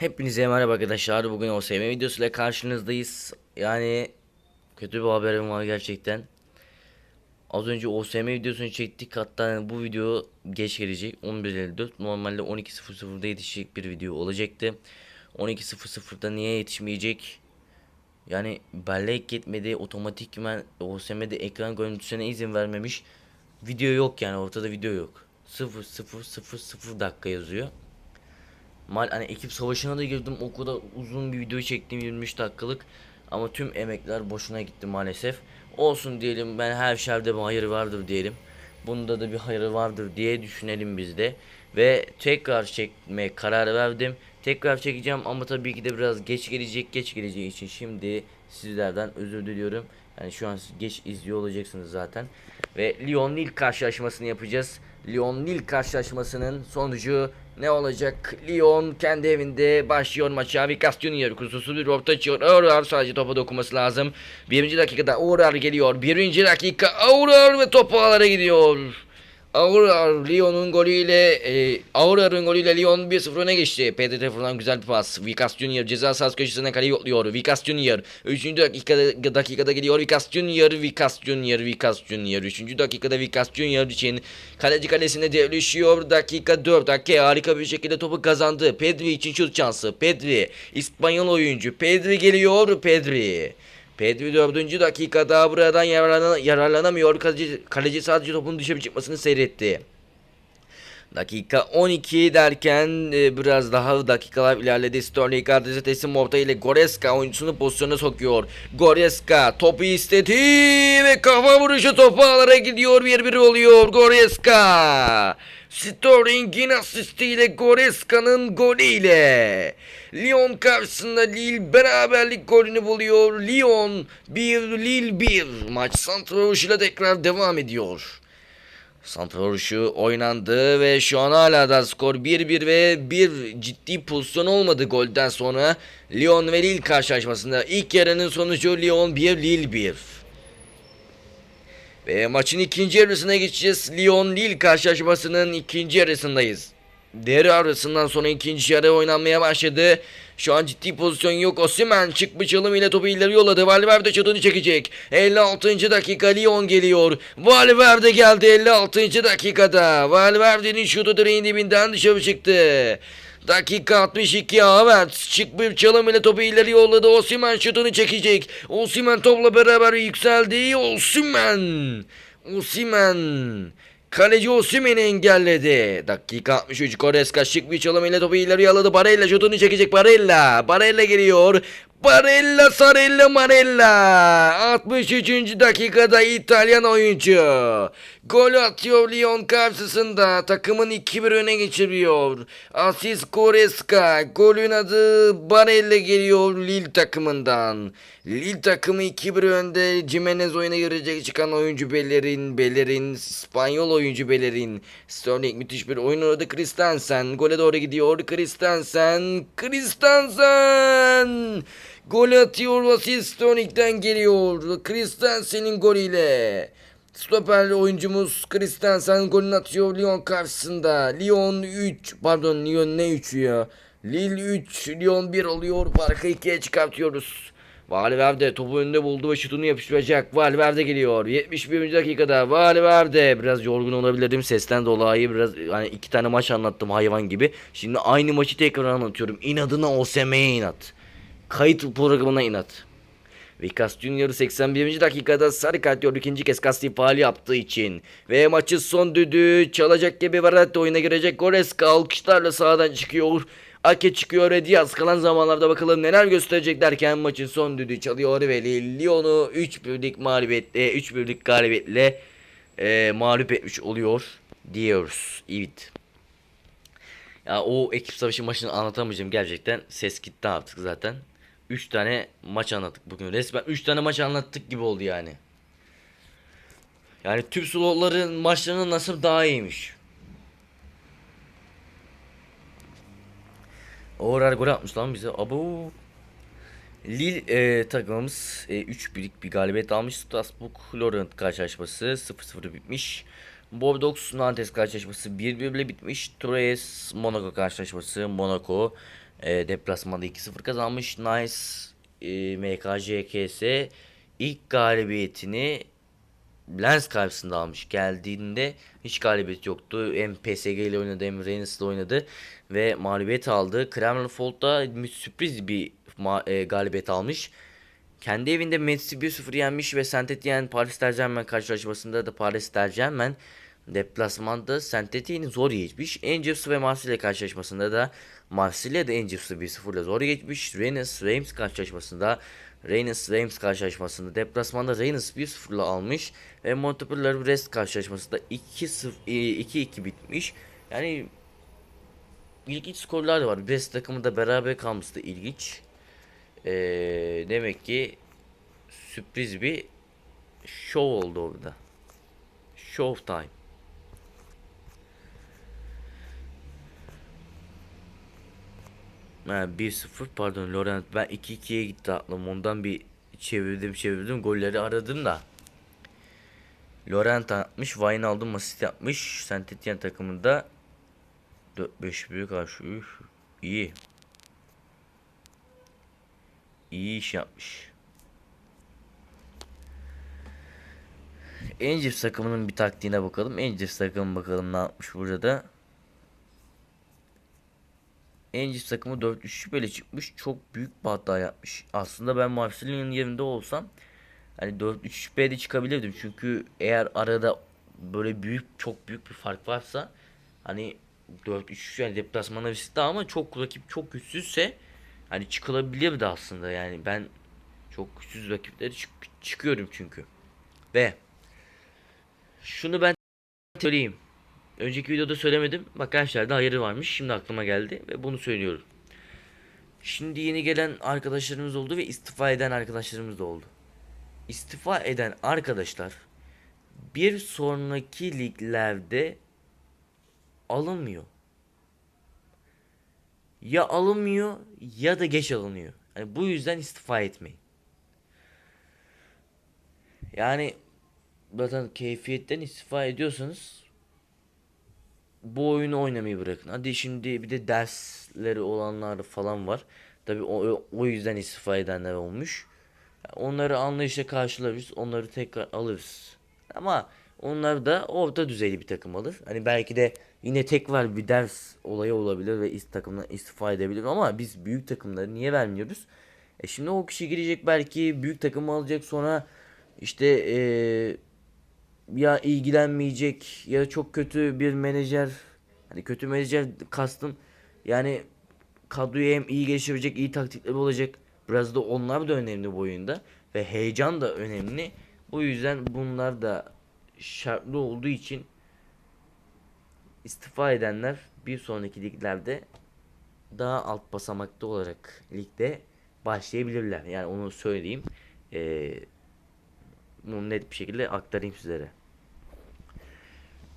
Hepinize merhaba arkadaşlar. Bugün OSM videosuyla karşınızdayız. Yani kötü bir haberim var gerçekten. Az önce OSM videosunu çektik. Hatta bu video geç gelecek. 11.54. Normalde 12.00'da yetişecek bir video olacaktı. 12.00'da niye yetişmeyecek? Yani bellek yetmedi. Otomatikman OSM'de ekran görüntüsüne izin vermemiş. Video yok yani ortada video yok. 0.000 dakika yazıyor. Mal hani ekip savaşına da girdim o kadar uzun bir video çektim 23 dakikalık ama tüm emekler boşuna gitti maalesef. Olsun diyelim ben her şerde bir hayır vardır diyelim. Bunda da bir hayır vardır diye düşünelim biz de. Ve tekrar çekme kararı verdim. Tekrar çekeceğim ama tabii ki de biraz geç gelecek. Geç geleceği için şimdi sizlerden özür diliyorum. Yani şu an geç izliyor olacaksınız zaten. Ve Lyon Lille karşılaşmasını yapacağız. Lyon Lille karşılaşmasının sonucu ne olacak? Lyon kendi evinde başlıyor maça. Vikas Junior kusursuz bir orta açıyor. Aurar sadece topa dokunması lazım. Birinci dakikada Aurar geliyor. Birinci dakika Aurar ve topu ağlara gidiyor. Aurar Lyon'un golüyle e, Aurar'ın golüyle Lyon 1-0 öne geçti. Pedro tarafından güzel bir pas. Vikas Junior ceza sahası köşesine kaleyi yokluyor. Vikas Junior 3. dakikada, dakikada geliyor. Vikas Junior, Vikas Junior, Vikas Junior 3. dakikada Vikas Junior için kaleci kalesine devleşiyor. Dakika 4 dakika harika bir şekilde topu kazandı. Pedri için şut şansı. Pedri İspanyol oyuncu. Pedri geliyor. Pedri. Pedri 4. dakikada buradan yararlan yararlanamıyor. Kaleci, kaleci sadece topun dışarı çıkmasını seyretti. Dakika 12 derken e, biraz daha dakikalar ilerledi. Sterling adresi teslim orta ile Goreska oyuncusunu pozisyona sokuyor. Goreska topu istedi ve kafa vuruşu topu ağlara gidiyor. 1-1 oluyor Goreska. Sterling'in asistiyle Goreska'nın golüyle. Lyon karşısında Lille beraberlik golünü buluyor. Lyon 1 Lille 1. Maç santrafoşuyla tekrar devam ediyor. Santraforuşu oynandı ve şu an hala da skor 1-1 ve bir ciddi pozisyon olmadı golden sonra Lyon ve Lille karşılaşmasında ilk yarının sonucu Lyon 1 Lille 1. Ve maçın ikinci yarısına geçeceğiz. Lyon Lille karşılaşmasının ikinci yarısındayız. Devre arasından sonra ikinci yarı oynanmaya başladı. Şu an ciddi pozisyon yok. Osimhen çıkmış çalım ile topu ileri yolladı. Valverde şutunu çekecek. 56. dakika Lyon geliyor. Valverde geldi 56. dakikada. Valverde'nin şutu direğin dibinden dışarı çıktı. Dakika 62 Havertz çıkmış çalım ile topu ileri yolladı. Osimhen şutunu çekecek. Osimhen topla beraber yükseldi. Osimhen. Osimhen. Kaleci Osimhen'i engelledi. Dakika 63 Goreska şık bir çalım ile topu ileri yolladı. Barella şutunu çekecek Barella. Barella geliyor. Barella Sarella Marella. 63. dakikada İtalyan oyuncu. Gol atıyor Lyon karşısında. Takımın 2-1 öne geçiriyor. Asis Goreska golün adı Barella geliyor Lille takımından. Lille takımı 2-1 önde. Jimenez oyuna girecek çıkan oyuncu Bellerin Bellerin İspanyol oyuncu Bellerin. Sterling müthiş bir oyun oynadı Christensen. Gole doğru gidiyor Christensen. Christensen Gol atıyor asist Sterling'den geliyor. Christensen'in golüyle. Stoper oyuncumuz Christensen golünü atıyor Lyon karşısında. Lyon 3 pardon Lyon ne 3'ü ya. Lille 3 Lyon 1 oluyor. Farkı 2'ye çıkartıyoruz. Valverde topu önünde buldu ve şutunu yapıştıracak. Valverde geliyor. 71. dakikada Valverde biraz yorgun olabilirim sesten dolayı biraz hani iki tane maç anlattım hayvan gibi. Şimdi aynı maçı tekrar anlatıyorum. İnadına OSM'ye inat. Kayıt programına inat. Vikas Junior 81. dakikada sarı kart gördü ikinci kez kasti faal yaptığı için. Ve maçı son düdüğü çalacak gibi Verratti oyuna girecek. Goreska alkışlarla sahadan çıkıyor. Ake çıkıyor ve Diaz kalan zamanlarda bakalım neler gösterecek derken maçın son düdüğü çalıyor ve Lyon'u 3 birlik mağlubiyetle 3 birlik galibiyetle e, mağlup etmiş oluyor diyoruz. Evet. Ya o ekip savaşı maçını anlatamayacağım gerçekten. Ses gitti artık zaten. 3 tane maç anlattık bugün. Resmen 3 tane maç anlattık gibi oldu yani. Yani tüm slotların maçlarının nasıl daha iyiymiş. Oğrar gol atmış lan bize. Abo. Lille e, takımımız 3 e, birlik bir galibiyet almış. Strasbourg Lorient karşılaşması 0-0 bitmiş. Bordeaux Nantes karşılaşması 1-1 ile bitmiş. Troyes Monaco karşılaşması Monaco e, deplasmanda 2-0 kazanmış. Nice e, MKJKS ilk galibiyetini Lens karşısında almış. Geldiğinde hiç galibiyet yoktu. Hem PSG ile oynadı hem Rennes ile oynadı ve mağlubiyet aldı. Kremlin-Fold'da sürpriz bir e, galibiyet almış. Kendi evinde Mets'i 1-0 yenmiş ve Saint Etienne Paris Saint-Germain karşılaşmasında da Paris Saint-Germain deplasmanda Saint Etienne'i zor geçmiş. Angers ve Marsilya karşılaşmasında da Marsilya da Angers'ı 1-0 ile zor geçmiş. Rennes Reims karşılaşmasında Rennes Reims karşılaşmasında deplasmanda Rennes 1-0 ile almış ve Montpellier Brest karşılaşmasında 2-0 2-2 bitmiş. Yani ilginç skorlar var. Brest takımı da beraber kalması da ilginç. Ee, demek ki sürpriz bir show oldu orada. Show Ha, 1-0 pardon Laurent. Ben 2-2'ye gitti aklım. Ondan bir çevirdim çevirdim. Golleri aradım da. Laurent atmış Wijnaldum asist yapmış. Saint Etienne takımında 4-5 büyük karşı Üf, iyi. İyi iş yapmış. Angels takımının bir taktiğine bakalım. Angels takımı bakalım ne yapmış burada Angels takımı 4-3 böyle çıkmış. Çok büyük bir hata yapmış. Aslında ben Marsilya'nın yerinde olsam hani 4-3 B'de çıkabilirdim. Çünkü eğer arada böyle büyük çok büyük bir fark varsa hani 4-3 yani deplasmana riskli ama çok rakip çok güçsüzse hani çıkılabilirdi aslında yani ben çok güçsüz rakipleri çık çıkıyorum çünkü. Ve şunu ben söyleyeyim. Önceki videoda söylemedim. Bak da hayırı varmış. Şimdi aklıma geldi ve bunu söylüyorum. Şimdi yeni gelen arkadaşlarımız oldu ve istifa eden arkadaşlarımız da oldu. İstifa eden arkadaşlar bir sonraki liglerde alınmıyor. Ya alınmıyor ya da geç alınıyor. Yani bu yüzden istifa etmeyin. Yani zaten keyfiyetten istifa ediyorsanız bu oyunu oynamayı bırakın. Hadi şimdi bir de dersleri olanlar falan var. Tabi o, o yüzden istifa edenler olmuş. Onları anlayışla karşılarız. Onları tekrar alırız. Ama onlar da orta düzeyli bir takım alır. Hani belki de yine tek var bir ders olayı olabilir ve ist takımdan istifa edebilir ama biz büyük takımları niye vermiyoruz? E şimdi o kişi girecek belki büyük takımı alacak sonra işte eee ya ilgilenmeyecek ya çok kötü bir menajer hani kötü menajer kastım yani kadroyu hem iyi geliştirecek iyi taktikleri olacak. Biraz da onlar da önemli bu oyunda ve heyecan da önemli. Bu yüzden bunlar da şartlı olduğu için istifa edenler bir sonraki liglerde daha alt basamakta olarak ligde başlayabilirler. Yani onu söyleyeyim. Ee, bunu net bir şekilde aktarayım sizlere.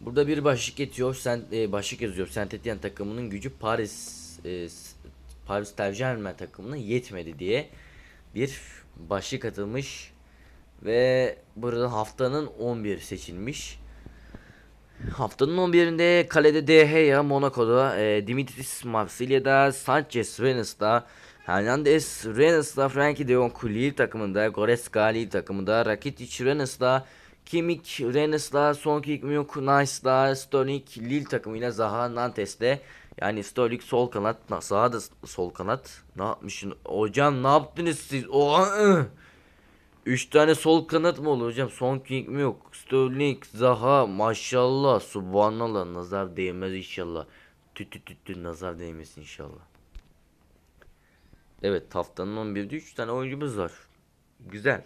Burada bir başlık geçiyor. Sen e, başlık yazıyor. Saint Etienne takımının gücü Paris e, Paris Saint-Germain takımına yetmedi diye bir başlık atılmış ve burada haftanın 11 seçilmiş. Haftanın 11'inde kalede De Gea Monaco'da, e, Dimitris Marsilya'da, Sanchez Rennes'da, Hernandez Rennes'da, Frankie de Jong Lille takımında, Goretzka Lille takımında, Rakitic Rennes'da, Kimmich Rennes'la, Sonkik Myuk Nice'la, Sterling Lille takımıyla Zaha Nantes'te. Yani Sterling sol kanat, Zaha da sol kanat. Ne yapmışsın? Hocam ne yaptınız siz? Oha! 3 tane sol kanat mı olur hocam? Son king mi yok? Sterling, Zaha maşallah subhanallah nazar değmez inşallah. Tü tü tü tü nazar değmesin inşallah. Evet haftanın 11'de 3 tane oyuncumuz var. Güzel.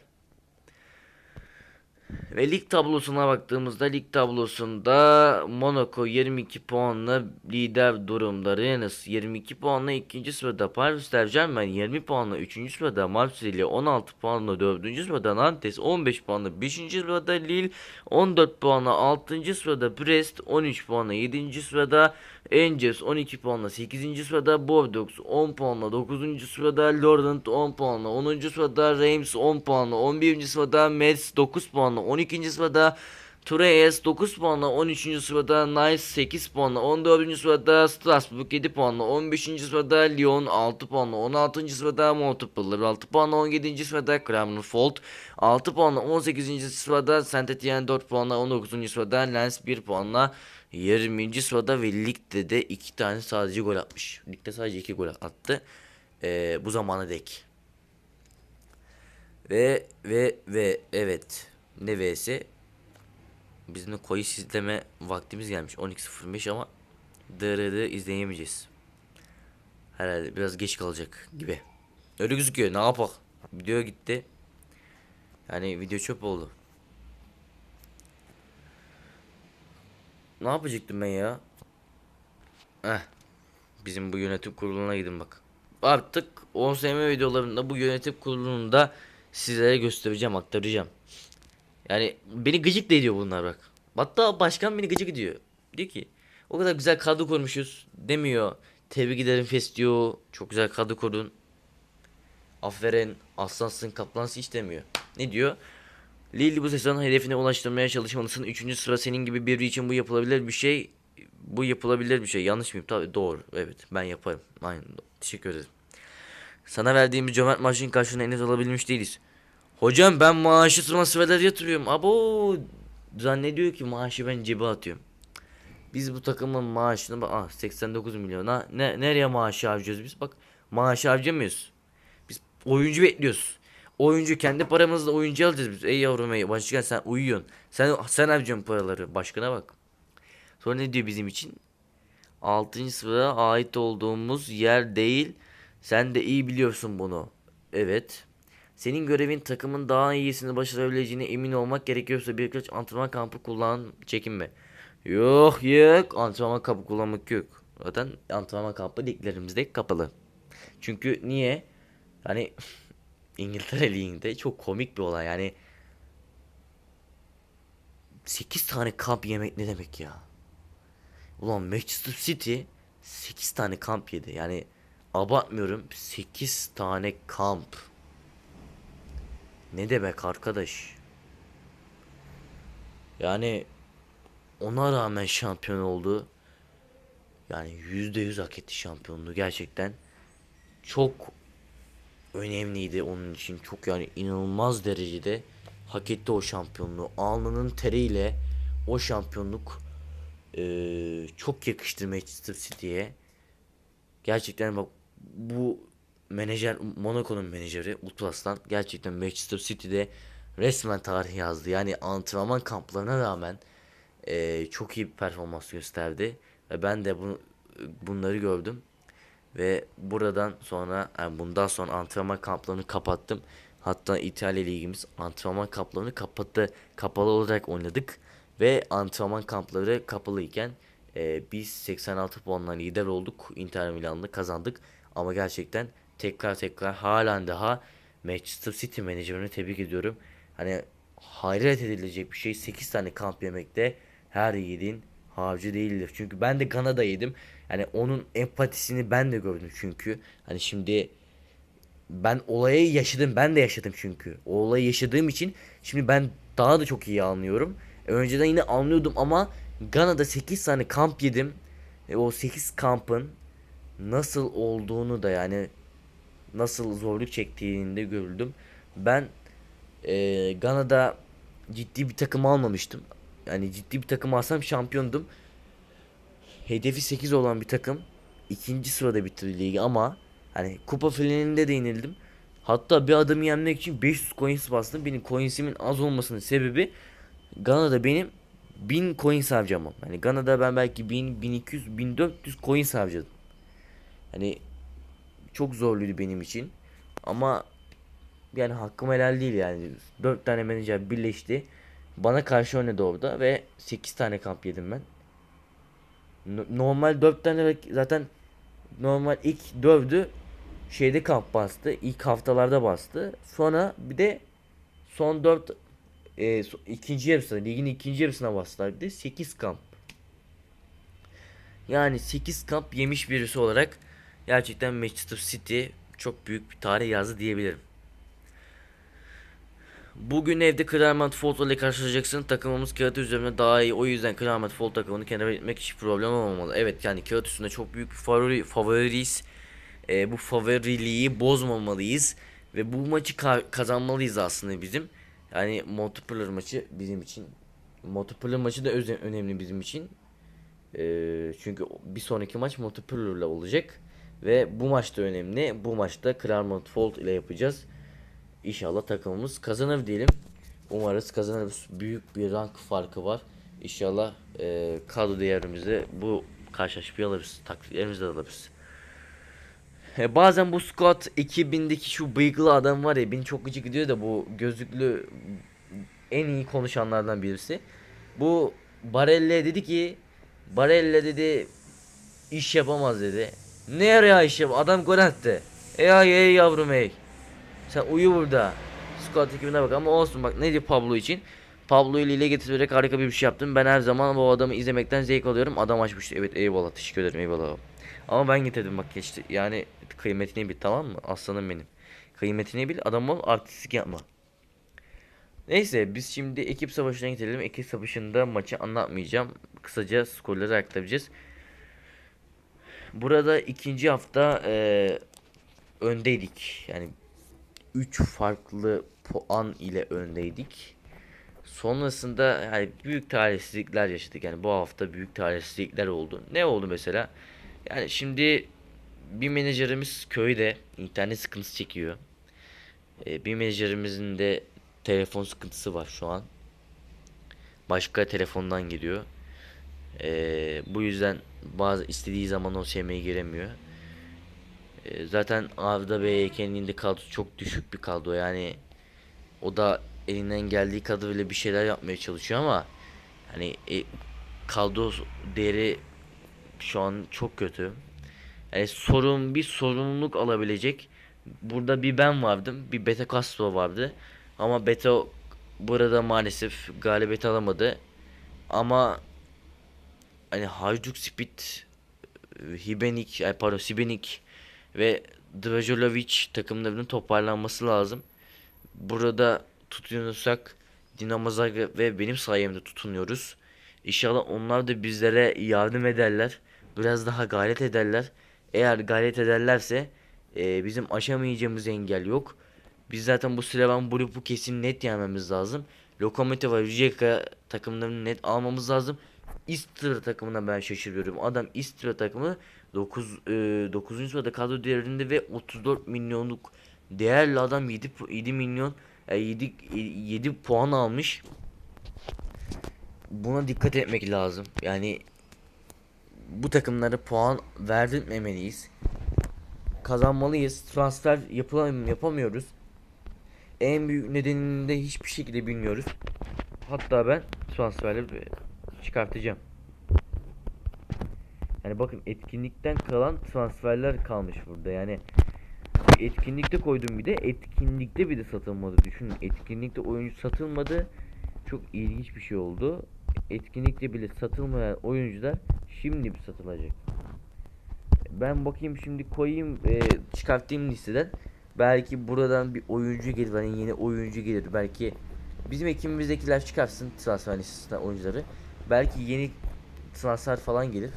Ve lig tablosuna baktığımızda lig tablosunda Monaco 22 puanla lider durumda. Rennes 22 puanla ikinci sırada. Paris Saint-Germain 20 puanla üçüncü sırada. Marsilya 16 puanla dördüncü sırada. Nantes 15 puanla beşinci sırada. Lille 14 puanla altıncı sırada. Brest 13 puanla yedinci sırada. Angers 12 puanla 8. sırada. Bordeaux 10 puanla 9. sırada. Lorient 10 puanla 10. sırada. Reims 10 puanla 11. sırada. Metz 9 puanla 12. sırada. Treyes 9 puanla 13. sırada Nice 8 puanla 14. sırada Strasbourg 7 puanla 15. sırada Lyon 6 puanla 16. sırada Montpellier 6 puanla 17. sırada Clermont 6 puanla 18. sırada Saint Etienne 4 puanla 19. sırada Lens 1 puanla 20. sırada ve ligde de 2 tane sadece gol atmış. Ligde sadece 2 gol attı. Ee, bu zamana dek. Ve ve ve evet ne v'si Bizim de koyu izleme vaktimiz gelmiş 12.05 ama dırırı izleyemeyeceğiz. Herhalde biraz geç kalacak gibi. Öyle gözüküyor ne yapak. Video gitti. Yani video çöp oldu. Ne yapacaktım ben ya? Eh. Bizim bu yönetim kuruluna gidin bak. Artık OSM videolarında bu yönetim kurulunda sizlere göstereceğim, aktaracağım. Yani beni gıcık da ediyor bunlar bak. Hatta başkan beni gıcık ediyor. Diyor ki o kadar güzel kadro kurmuşuz demiyor. Tebrik ederim Fes diyor. Çok güzel kadro kurun. Aferin aslansın kaplansın hiç demiyor. Ne diyor? Lille bu sezon hedefine ulaştırmaya çalışmalısın. Üçüncü sıra senin gibi biri için bu yapılabilir bir şey. Bu yapılabilir bir şey. Yanlış mıyım? Tabii doğru. Evet ben yaparım. Aynen. Teşekkür ederim. Sana verdiğimiz cömert maaşın karşılığını henüz alabilmiş değiliz. Hocam ben maaşı transferler yatırıyorum. Abo zannediyor ki maaşı ben cebe atıyorum. Biz bu takımın maaşını ah 89 milyona ne nereye maaşı harcıyoruz biz bak maaşı harcamıyoruz. Biz oyuncu bekliyoruz. Oyuncu kendi paramızla oyuncu alacağız biz. Ey yavrum ey başkan sen uyuyorsun. Sen sen harcıyorsun paraları. Başkana bak. Sonra ne diyor bizim için? 6. sıraya ait olduğumuz yer değil. Sen de iyi biliyorsun bunu. Evet. Senin görevin takımın daha iyisini başarabileceğine emin olmak gerekiyorsa birkaç antrenman kampı kullan çekinme. Yok yok antrenman kampı kullanmak yok. Zaten antrenman kampı liglerimizde kapalı. Çünkü niye? Hani İngiltere Ligi'nde çok komik bir olay yani 8 tane kamp yemek ne demek ya? Ulan Manchester City 8 tane kamp yedi. Yani abartmıyorum 8 tane kamp. Ne demek arkadaş? Yani ona rağmen şampiyon oldu. Yani yüzde yüz hak etti şampiyonluğu gerçekten. Çok önemliydi onun için. Çok yani inanılmaz derecede hak etti o şampiyonluğu. Alnının teriyle o şampiyonluk eee, çok yakıştı Manchester City'ye. Gerçekten bak bu menajer Monaco'nun menajeri Utlas'tan gerçekten Manchester City'de resmen tarih yazdı. Yani antrenman kamplarına rağmen eee, çok iyi bir performans gösterdi ve ben de bunu bunları gördüm ve buradan sonra yani bundan sonra antrenman kamplarını kapattım. Hatta İtalya ligimiz antrenman kamplarını kapattı. Kapalı olarak oynadık ve antrenman kampları kapalıyken e, biz 86 puanla lider olduk. Inter Milan'la kazandık. Ama gerçekten tekrar tekrar halen daha Manchester City menajerini tebrik ediyorum. Hani hayret edilecek bir şey 8 tane kamp yemekte her yiğidin harcı değildir. Çünkü ben de Gana'da yedim. Yani onun empatisini ben de gördüm çünkü. Hani şimdi ben olayı yaşadım. Ben de yaşadım çünkü. O olayı yaşadığım için şimdi ben daha da çok iyi anlıyorum. Önceden yine anlıyordum ama Gana'da 8 tane kamp yedim. E, o 8 kampın nasıl olduğunu da yani nasıl zorluk çektiğini de gördüm. Ben e, Gana'da ciddi bir takım almamıştım. Yani ciddi bir takım alsam şampiyondum. Hedefi 8 olan bir takım ikinci sırada bitirdi ligi ama hani kupa finalinde de yenildim. Hatta bir adamı yenmek için 500 coins bastım. Benim coinsimin az olmasının sebebi Gana'da benim 1000 coins harcamam. Hani Gana'da ben belki 1000, 1200, 1400 coins harcadım. Hani çok zorluydu benim için. Ama yani hakkım helal değil yani. 4 tane menajer birleşti. Bana karşı oynadı orada ve 8 tane kamp yedim ben. No- Normal 4 tane zaten normal ilk 4'ü şeyde kamp bastı. İlk haftalarda bastı. Sonra bir de son 4 e, ikinci yarısına ligin ikinci yarısına bastılar bir de 8 kamp. Yani 8 kamp yemiş birisi olarak gerçekten Manchester City çok büyük bir tarih yazdı diyebilirim. Bugün evde Claremont Fault ile karşılaşacaksın. Takımımız kağıt üzerinde daha iyi. O yüzden Claremont Fault takımını kenara etmek hiç problem olmamalı. Evet yani kağıt üstünde çok büyük bir favori, favoriyiz. Ee, bu favoriliği bozmamalıyız. Ve bu maçı ka- kazanmalıyız aslında bizim. Yani multiplayer maçı bizim için. Multiplayer maçı da önemli bizim için. Ee, çünkü bir sonraki maç ile olacak. Ve bu maçta önemli. Bu maçta Claremont Fault ile yapacağız. İnşallah takımımız kazanır diyelim. Umarız kazanırız. Büyük bir rank farkı var. İnşallah e, kadro değerimizi bu karşılaşmayı alırız. Taktiklerimizi alırız. E, bazen bu squad ekibindeki şu bıyıklı adam var ya beni çok gıcık gidiyor da bu gözlüklü en iyi konuşanlardan birisi. Bu Barella dedi ki Barella dedi iş yapamaz dedi. Ne yaraya iş yap? Adam gol attı. Ey ay ey yavrum ey. Sen uyu burada. Squad ekibine bak ama olsun bak ne diyor Pablo için. Pablo ile ile getirerek harika bir şey yaptım. Ben her zaman bu adamı izlemekten zevk alıyorum. Adam açmıştı. Evet eyvallah teşekkür ederim eyvallah. Ama ben getirdim bak geçti. Yani kıymetini bil tamam mı? Aslanım benim. Kıymetini bil adam ol artistik yapma. Neyse biz şimdi ekip savaşına gidelim. Ekip savaşında maçı anlatmayacağım. Kısaca skorları aktaracağız. Burada ikinci hafta e, öndeydik. Yani 3 farklı puan ile öndeydik. Sonrasında yani büyük talihsizlikler yaşadık. Yani bu hafta büyük talihsizlikler oldu. Ne oldu mesela? Yani şimdi bir menajerimiz köyde internet sıkıntısı çekiyor. Ee, bir menajerimizin de telefon sıkıntısı var şu an. Başka telefondan geliyor. Ee, bu yüzden bazı istediği zaman o SM'ye giremiyor. Ee, zaten Arda Bey kendinde kadro çok düşük bir kadro yani o da elinden geldiği kadarıyla bir şeyler yapmaya çalışıyor ama hani e, kadro değeri şu an çok kötü. Yani sorun bir sorumluluk alabilecek. Burada bir ben vardım, bir Beta Castro vardı. Ama Beta burada maalesef galibiyet alamadı. Ama hani Hajduk Speed, Hibenik, ay pardon Sibenik ve Dražolovic takımlarının toparlanması lazım. Burada tutunursak Dinamo Zagreb ve benim sayemde tutunuyoruz. İnşallah onlar da bizlere yardım ederler. Biraz daha gayret ederler. Eğer gayret ederlerse e, bizim aşamayacağımız engel yok. Biz zaten bu Slavan grubu kesin net yenmemiz lazım. Lokomotiv ve Rijeka takımlarını net almamız lazım. Istra takımına ben şaşırıyorum. Adam Istra takımı 9 e, 9. sırada kadro değerinde ve 34 milyonluk değerli adam 7 pu- 7 milyon e, 7 7 puan almış. Buna dikkat etmek lazım. Yani bu takımlara puan verdirtmemeliyiz. Kazanmalıyız. Transfer yapılam yapamıyoruz. En büyük nedenini de hiçbir şekilde bilmiyoruz. Hatta ben transferleri çıkartacağım. Yani bakın etkinlikten kalan transferler kalmış burada. Yani etkinlikte koydum bir de etkinlikte bir de satılmadı. Düşünün etkinlikte oyuncu satılmadı. Çok ilginç bir şey oldu. Etkinlikte bile satılmayan oyuncular şimdi bir satılacak. Ben bakayım şimdi koyayım e, çıkartayım listeden. Belki buradan bir oyuncu gelir. Hani yeni oyuncu gelir. Belki bizim ekibimizdekiler çıkarsın transfer listesinden oyuncuları. Belki yeni transfer falan gelir.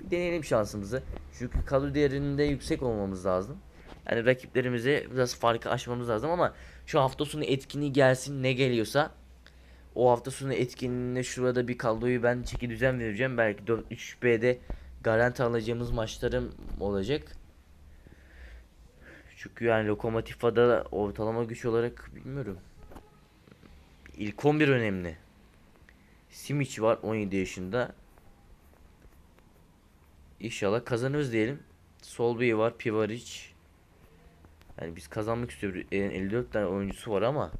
Bir deneyelim şansımızı. Çünkü kadro değerinde yüksek olmamız lazım. Yani rakiplerimize biraz farkı aşmamız lazım ama şu hafta sonu etkinliği gelsin ne geliyorsa o hafta sonu etkinliğinde şurada bir kadroyu ben çeki düzen vereceğim. Belki 4-3B'de garanti alacağımız maçlarım olacak. Çünkü yani Lokomotiv Ada ortalama güç olarak bilmiyorum. İlk 11 önemli. Simic var 17 yaşında. İnşallah kazanırız diyelim. Solbey var, Pivaric. Yani biz kazanmak istiyoruz. Yani 54 tane oyuncusu var ama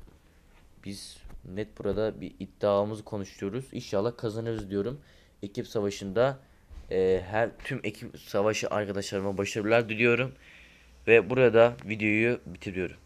biz net burada bir iddiamızı konuşuyoruz. İnşallah kazanırız diyorum. Ekip savaşında e, her tüm ekip savaşı arkadaşlarıma başarılar diliyorum. Ve burada videoyu bitiriyorum.